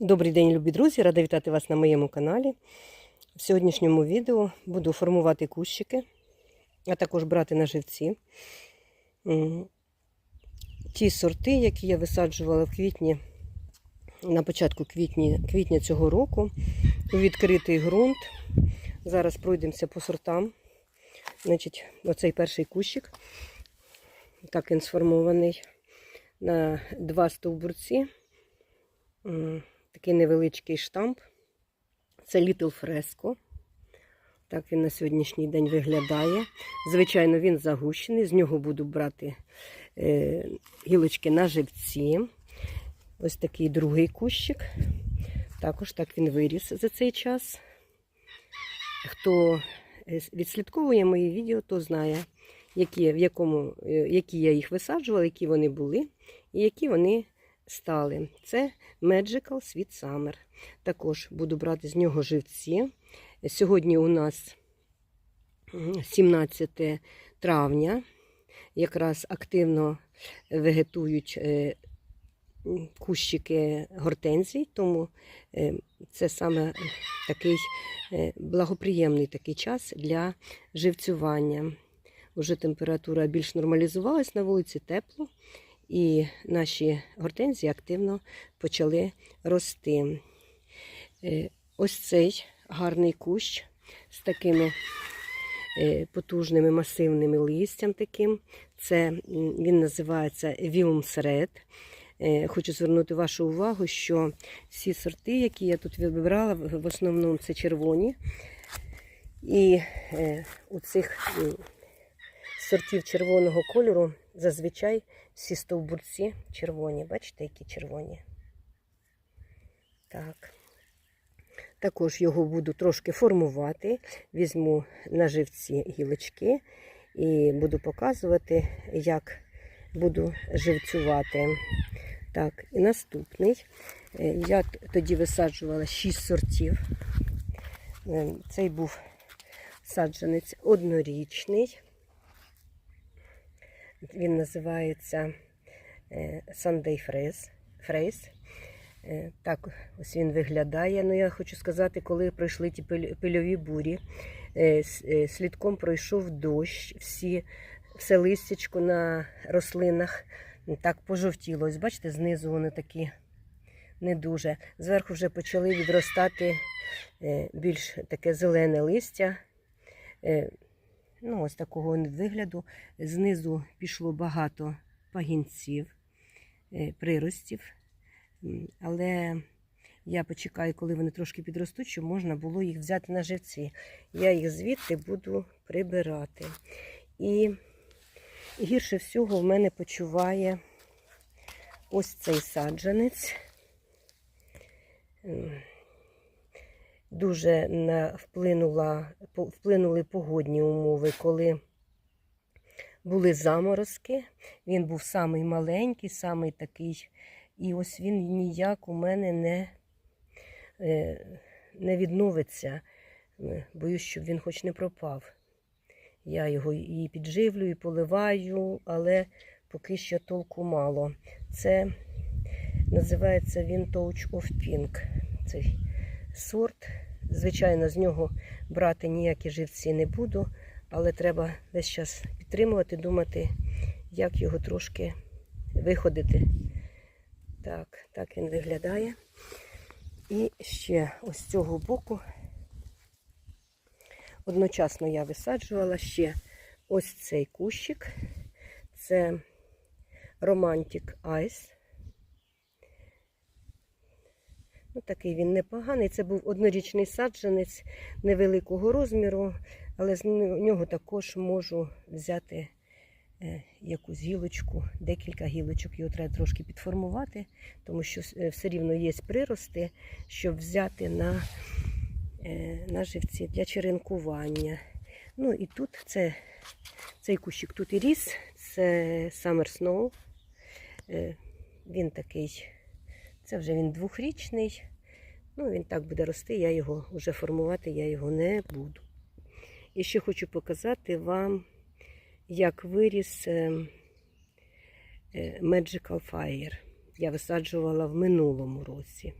Добрий день, любі друзі! Рада вітати вас на моєму каналі. В сьогоднішньому відео буду формувати кущики, а також брати на живці. Ті сорти, які я висаджувала в квітні, на початку квітні, квітня цього року, у відкритий ґрунт. Зараз пройдемося по сортам. Значить, оцей перший кущик, так він сформований на два стовбурці. Такий невеличкий штамп. Це Little Fresco. Так він на сьогоднішній день виглядає. Звичайно, він загущений. З нього буду брати е, гілочки на живці. Ось такий другий кущик. Також так він виріс за цей час. Хто е, відслідковує мої відео, то знає, які, в якому, е, які я їх висаджувала, які вони були і які вони стали. Це Magical Sweet Summer. Також буду брати з нього живці. Сьогодні у нас 17 травня. Якраз активно вегетують е, кущики гортензій, тому е, це саме такий е, благоприємний такий час для живцювання. Уже температура більш нормалізувалась на вулиці тепло, і наші гортензії активно почали рости. Е, Ось цей гарний кущ з такими е, потужними масивними листям таким. Це він називається Red. Е, Хочу звернути вашу увагу, що всі сорти, які я тут вибирала, в основному це червоні. І у цих сортів червоного кольору зазвичай всі стовбурці червоні. Бачите, які червоні? Так. Також його буду трошки формувати. Візьму на живці гілочки і буду показувати, як буду живцювати. Так, і наступний. Е, Я тоді висаджувала 6 сортів. Е, Цей був саджанець однорічний. Він називається е, Sunday. Freeze. Е, Так, ось він виглядає. Ну, я хочу сказати, коли пройшли ті пильові бурі, е, слідком пройшов дощ, всі, все листячко на рослинах так пожовтіло. Ось бачите, знизу вони такі не дуже. Зверху вже почали відростати більш таке зелене листя. Ну, ось такого вигляду. Знизу пішло багато пагінців, е, приростів. Але я почекаю, коли вони трошки підростуть, щоб можна було їх взяти на живці. Я їх звідти буду прибирати. І гірше всього в мене почуває ось цей саджанець. Дуже вплинула, вплинули погодні умови, коли були заморозки. Він був самий маленький, самий такий. І ось він ніяк у мене не, е, не відновиться. Е, Боюсь, щоб він хоч не пропав. Я його і підживлюю, і поливаю, але поки що толку мало. Це називається він Touch of Pink. Цей сорт. Звичайно, з нього брати ніякі живці не буду, але треба весь час підтримувати, думати, як його трошки виходити. Так, так він виглядає. І ще ось з цього боку одночасно я висаджувала ще ось цей кущик. Це Romantic Ice. Ну, такий він непоганий. Це був однорічний саджанець невеликого розміру, але з нього також можу взяти е, якусь гілочку, декілька гілочок. Його треба трошки підформувати, тому що е, все рівно є прирости, щоб взяти на, е, на живці для черенкування. Ну і тут це, цей кущик тут і ріс, це Summer Snow. Він такий, це вже він двохрічний. Ну, він так буде рости, я його вже формувати, я його не буду. І ще хочу показати вам, як виріс е, е, Magical Fire. Я висаджувала в минулому році.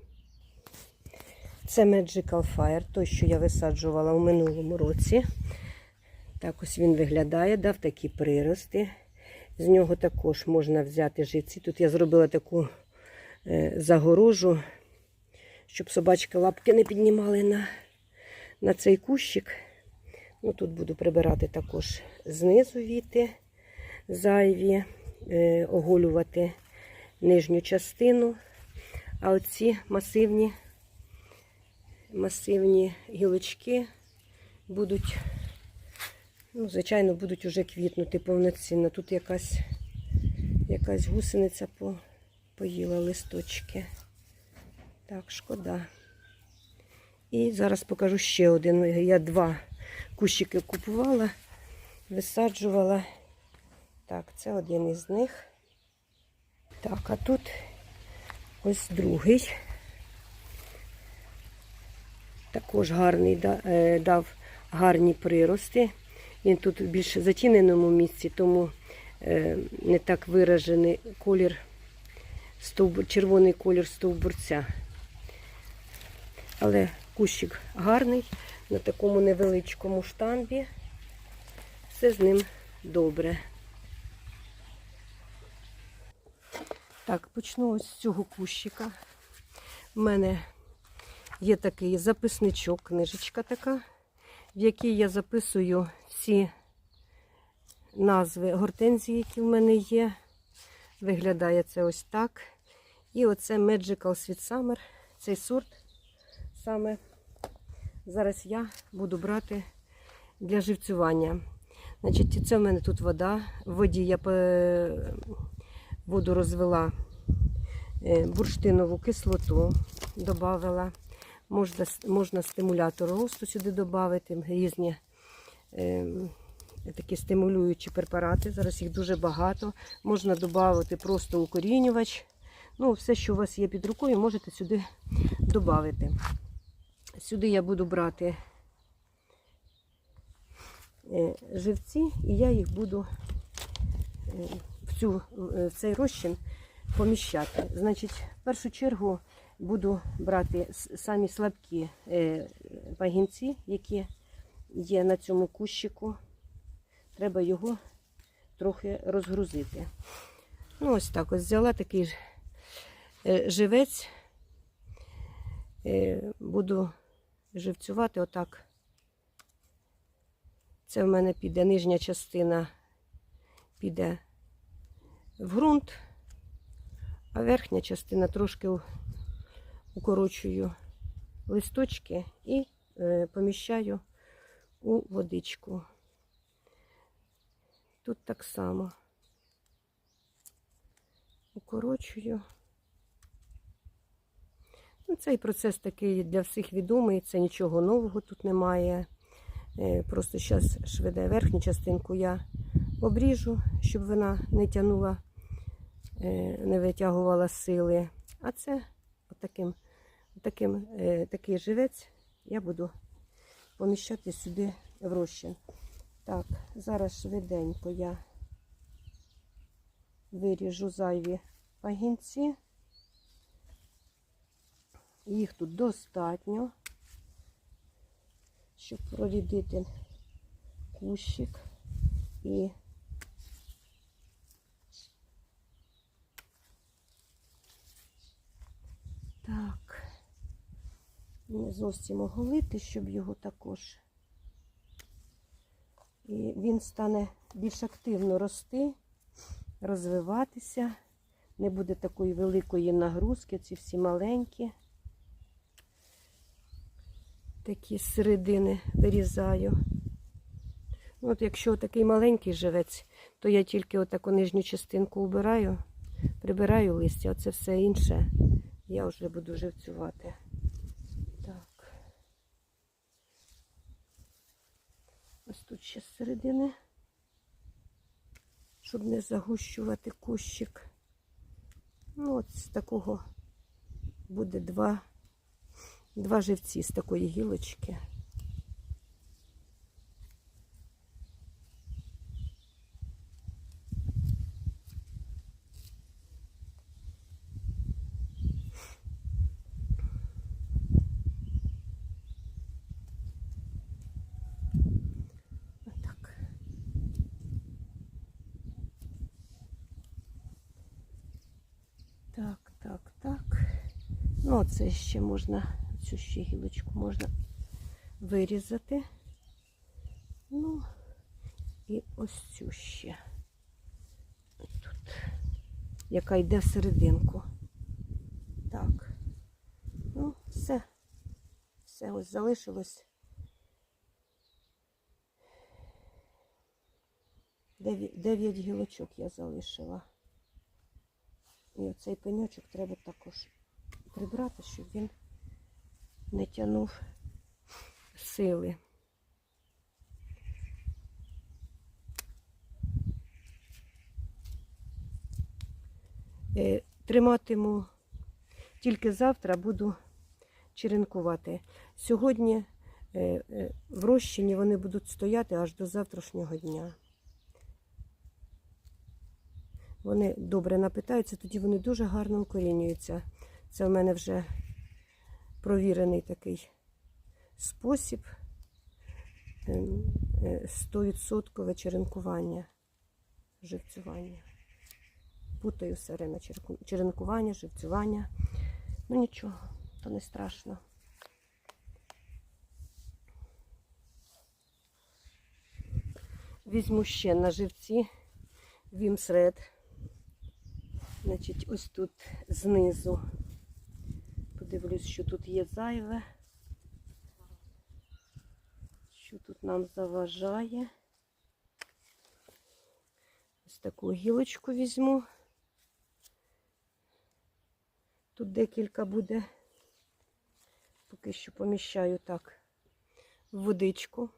Це Magical Fire, той, що я висаджувала у минулому році. Так ось він виглядає, дав такі прирости. З нього також можна взяти живці. Тут я зробила таку загорожу, щоб собачки лапки не піднімали на, на цей кущик. Ну, тут буду прибирати також знизу віти зайві, е, оголювати нижню частину. А оці масивні, масивні гілочки будуть, ну, звичайно, будуть уже квітнути повноцінно. Тут якась, якась гусениця по, поїла листочки. Так, шкода. І зараз покажу ще один. Я два кущики купувала, висаджувала. Так, це один із них. Так, а тут ось другий. Також гарний е, дав гарні прирости. Він тут в більш затіненому місці, тому е, не так виражений колір, стовбур, червоний колір стовбурця. Але кущик гарний на такому невеличкому штамбі. Все з ним добре. Так, почну ось з цього кущика. У мене є такий записничок, книжечка така, в якій я записую всі назви гортензії, які в мене є. Виглядає це ось так. І оце Magical Sweet Summer, цей сорт саме зараз я буду брати для живцювання. Значить, це в мене тут вода. В воді я воду розвела е, бурштинову кислоту, додавала. Можна, можна стимулятор росту сюди додати, різні е, такі стимулюючі препарати. Зараз їх дуже багато. Можна додати просто укорінювач. Ну, все, що у вас є під рукою, можете сюди додати. Сюди я буду брати е, живці, і я їх буду е, в, цю, е, в цей розчин поміщати. Значить, в першу чергу буду брати самі слабкі пагінці, які є на цьому кущику. Треба його трохи розгрузити. Ну, ось так ось взяла такий ж, живець. Е, Буду живцювати отак. Це в мене піде нижня частина піде в ґрунт, а верхня частина трошки укорочую листочки і е, поміщаю у водичку. Тут так само укорочую. Ну, цей процес такий для всіх відомий, це нічого нового тут немає. Е, Просто зараз швиде верхню частинку я обріжу, щоб вона не тягнула, е, не витягувала сили. А це отаким, отаким, е, такий живець я буду поміщати сюди в розчин. Так, зараз швиденько я виріжу зайві пагінці. Їх тут достатньо, щоб прорідити кущик і так, не зовсім оголити, щоб його також. І він стане більш активно рости, розвиватися. Не буде такої великої нагрузки, ці всі маленькі. Такі з середини вирізаю. Ну, От якщо такий маленький живець, то я тільки отаку нижню частинку убираю, прибираю листя, оце все інше я вже буду живцювати. Так. Ось тут ще з середини, щоб не загущувати кущик. Ну, от з такого буде два, два живці з такої гілочки. Так, так, так. Ну, це ще можна цю ще гілочку можна вирізати. Ну, і ось цю ще. Тут, яка йде всерединку. Так. Ну, все. Все ось залишилось. Дев'ять гілочок я залишила. І оцей пеньочок треба також прибрати, щоб він не тягнув сили. Е, Триматиму тільки завтра буду черенкувати. Сьогодні е, е, в розчині вони будуть стояти аж до завтрашнього дня. Вони добре напитаються, тоді вони дуже гарно укорінюються. Це в мене вже провірений такий спосіб ем, е, 100% черенкування, живцювання. Путаю все время черенкування, живцювання. Ну нічого, то не страшно. Візьму ще на живці Вімсред. Значить, ось тут знизу. Подивлюсь, що тут є зайве. Що тут нам заважає. Ось таку гілочку візьму. Тут декілька буде. Поки що поміщаю так водичку.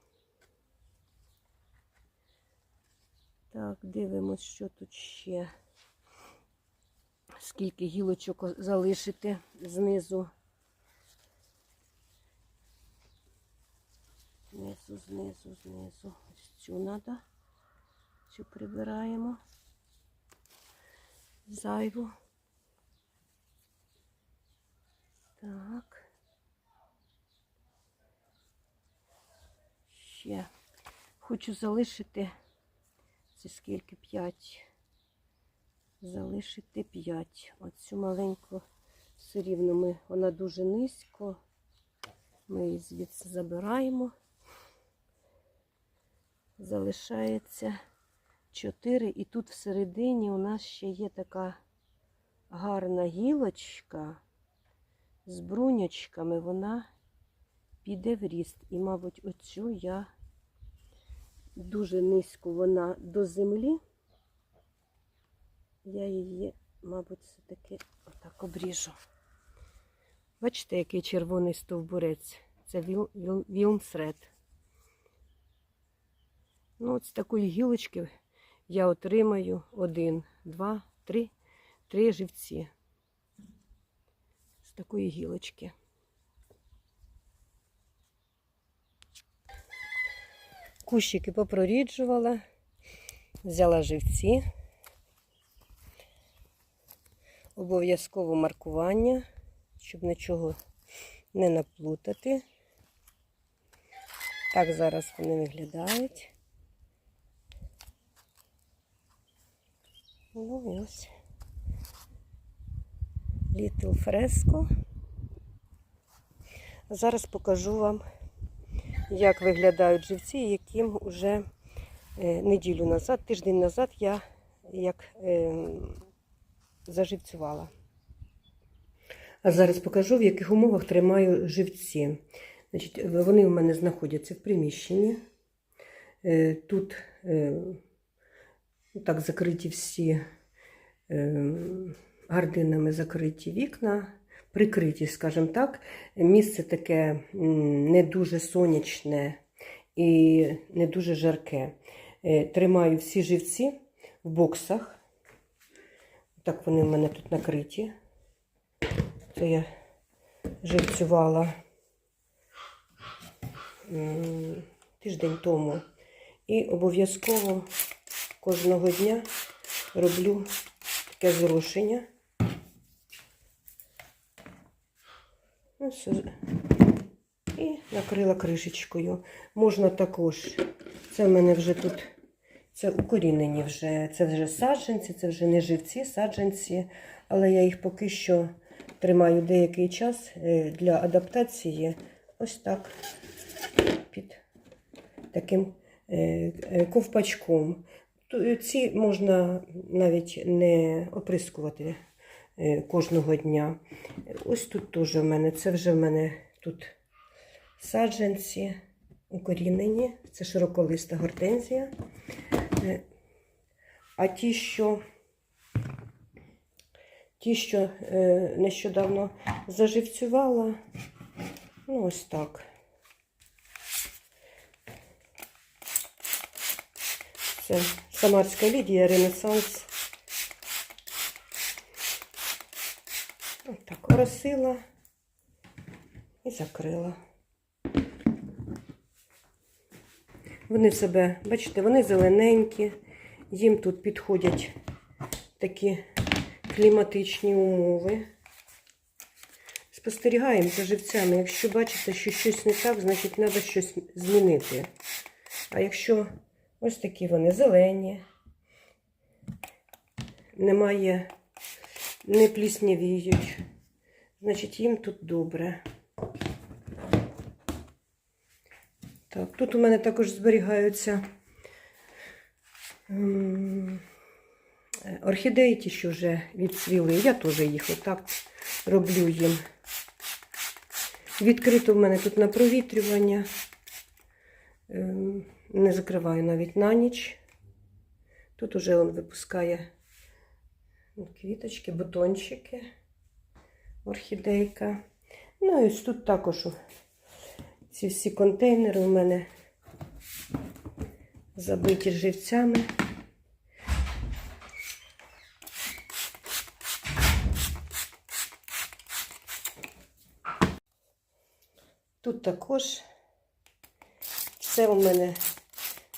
Так, дивимось, що тут ще. Скільки гілочок залишити знизу. Знизу, знизу, знизу. Ось цю треба. Цю прибираємо. Зайву. Так. Ще хочу залишити це скільки? П'ять. Залишити 5. Оцю маленьку все рівно ми, вона дуже низько. Ми її звідси забираємо. Залишається 4. І тут всередині у нас ще є така гарна гілочка з брунячками. Вона піде в ріст. І, мабуть, оцю я дуже низько вона до землі. Я її, мабуть, все-таки отак обріжу. Бачите, який червоний стовбурець. Це віл, віл, вілмсред. Ну, от з такої гілочки я отримаю один, два, три, три живці. З такої гілочки. Кущики попроріджувала, взяла живці. Обов'язково маркування, щоб нічого не наплутати. Так зараз вони виглядають. Ну ось. Little Fresco. Зараз покажу вам, як виглядають живці, яким вже е, неділю назад, тиждень назад я як е, заживцювала. А зараз покажу, в яких умовах тримаю живці. Значить, вони у мене знаходяться в приміщенні. Е, Тут е, так закриті всі е, гардинами закриті вікна, прикриті, скажімо так. Місце таке не дуже сонячне і не дуже жарке. Тримаю всі живці в боксах. Так вони в мене тут накриті. Це я живцювала тиждень тому. І обов'язково кожного дня роблю таке зрушення. І накрила кришечкою. Можна також, це в мене вже тут, це укорінені вже, це вже саджанці, це вже не живці, саджанці, але я їх поки що тримаю деякий час е, для адаптації ось так під таким е, е, ковпачком. Ці можна навіть не оприскувати кожного дня. Ось тут теж в мене, це вже в мене тут саджанці укорінені, це широколиста гортензія. Е, А ті, що, ті, що е, нещодавно заживцювала, ну ось так. Це Самарська Лідія, Ренесанс. Ось так, оросила і закрила. Вони в себе, бачите, вони зелененькі, їм тут підходять такі кліматичні умови. Спостерігаємо за живцями. Якщо бачите, що щось не так, значить треба щось змінити. А якщо ось такі вони зелені, немає, не пліснявіють, значить їм тут добре. Так, тут у мене також зберігаються е, орхідеї, ті, що вже відцвіли. Я теж їх отак роблю їм. Відкрито в мене тут на провітрювання. Ем, Не закриваю навіть на ніч. Тут уже він випускає квіточки, бутончики, орхідейка. Ну і ось тут також ці всі контейнери у мене забиті живцями. Тут також все у мене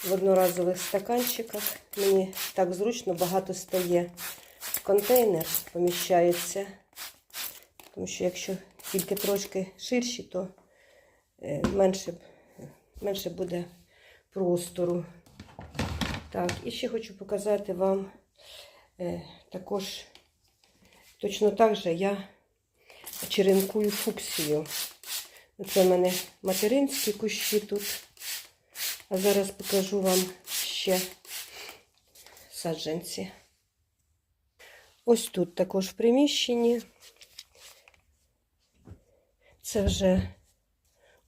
в одноразових стаканчиках. Мені так зручно багато стає контейнер, поміщається. Тому що якщо тільки трошки ширші, то менше, менше буде простору. Так, і ще хочу показати вам е, також точно так же я черенкую фуксію. Це в мене материнські кущі тут. А зараз покажу вам ще саджанці. Ось тут також в приміщенні. Це вже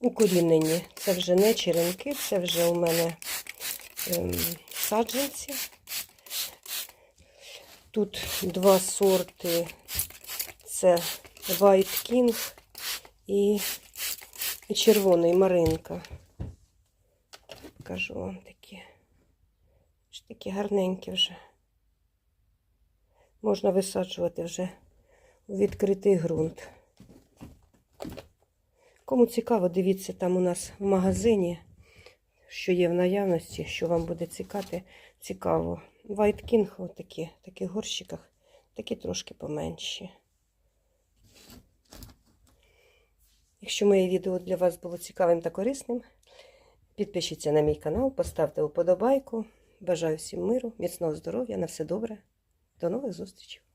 укорінені, це вже не черенки, це вже у мене ем, саджанці. Тут два сорти. Це White King і, червоний Маринка. Покажу вам такі. Такі гарненькі вже. Можна висаджувати вже у відкритий ґрунт. Кому цікаво, дивіться там у нас в магазині, що є в наявності, що вам буде цікати, цікаво. White King, отакі, в таких горщиках, такі трошки поменші. Якщо моє відео для вас було цікавим та корисним, підпишіться на мій канал, поставте вподобайку. Бажаю всім миру, міцного здоров'я, на все добре. До нових зустрічей!